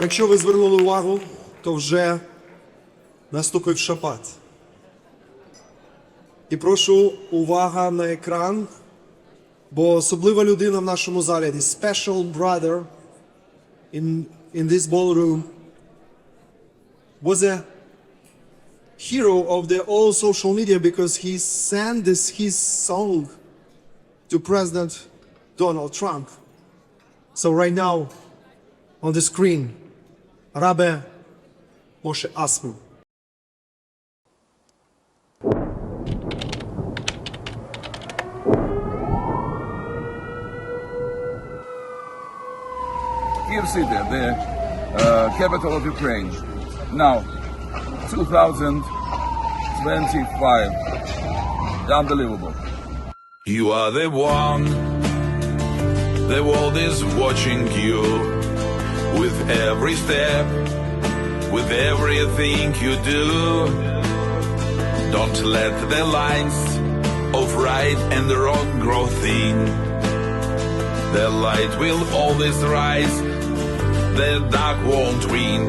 Якщо ви звернули увагу, то вже наступив шабат. І прошу увага на екран, бо особлива людина в нашому залі, the special brother in, in this ballroom, was a hero of the all social media because he sent this his song to President Donald Trump. So right now on the screen, Rabbi Moshe Asmu. Kiev City, the uh, capital of Ukraine. Now, 2025. Unbelievable. You are the one. The world is watching you with every step, with everything you do. Don't let the lines of right and wrong grow thin. The light will always rise, the dark won't win.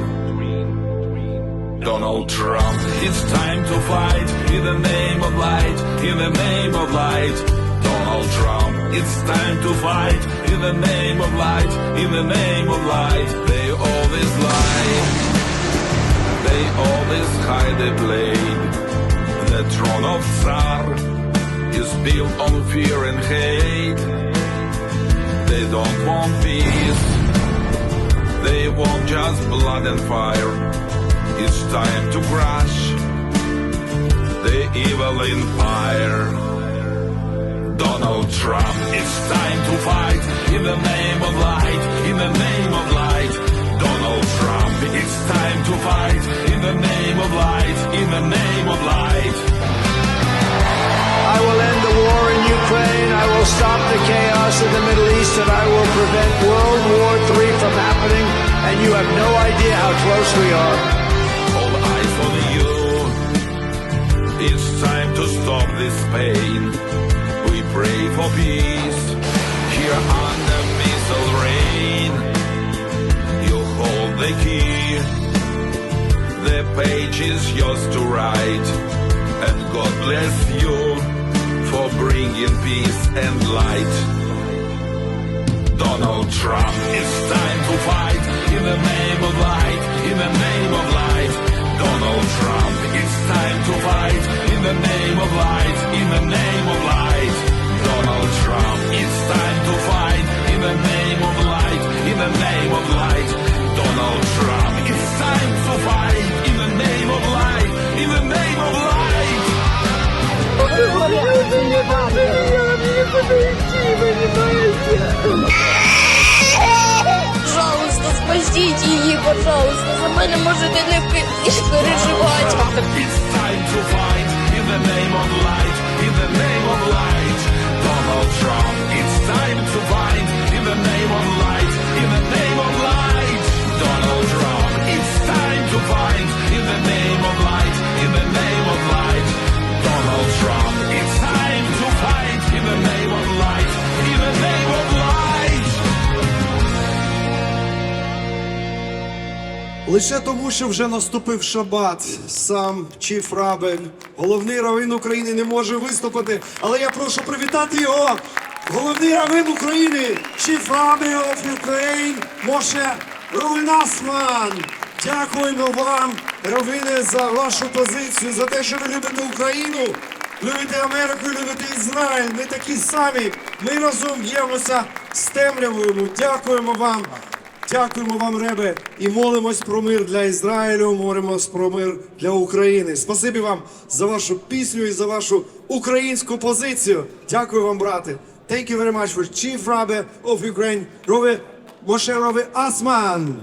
Donald Trump. It's time to fight in the name of light, in the name of light. Donald Trump. It's time to fight in the name of light, in the name of light. They always lie. They always hide the blade. The throne of Tsar is built on fear and hate. They don't want peace. They want just blood and fire. It's time to crush the evil empire. Donald Trump, it's time to fight in the name of light, in the name of light. Donald Trump, it's time to fight in the name of light, in the name of light. I will end the war in Ukraine. I will stop the chaos in the Middle East, and I will prevent World War III from happening. And you have no idea how close we are. All eyes on you. It's time to stop this pain. Pray for peace here under missile rain. You hold the key. The page is yours to write. And God bless you for bringing peace and light. Donald Trump. It's time to fight in the name of light, in the name of light. Пожалуйста, спасите її, пожалуйста. За мене можете не пи- Лише тому, що вже наступив шабат, сам Чіф Рабель, головний равин України, не може виступити. Але я прошу привітати його. Головний равин України, Чіф Рабель of Ukraine, Моше Руйнасман. Дякуємо вам, равине, за вашу позицію, за те, що ви любите Україну, любите Америку, любите Ізраїль. Ми такі самі. Ми разом б'ємося з темрявою. Дякуємо вам. Дякуємо вам, Ребе, і молимось про мир для Ізраїлю, молимось про мир для України. Спасибі вам за вашу пісню і за вашу українську позицію. Дякую вам, брате. Thank you very much for Chief Rabbi of Ukraine, Rabbi Moshe Rabbi Асман.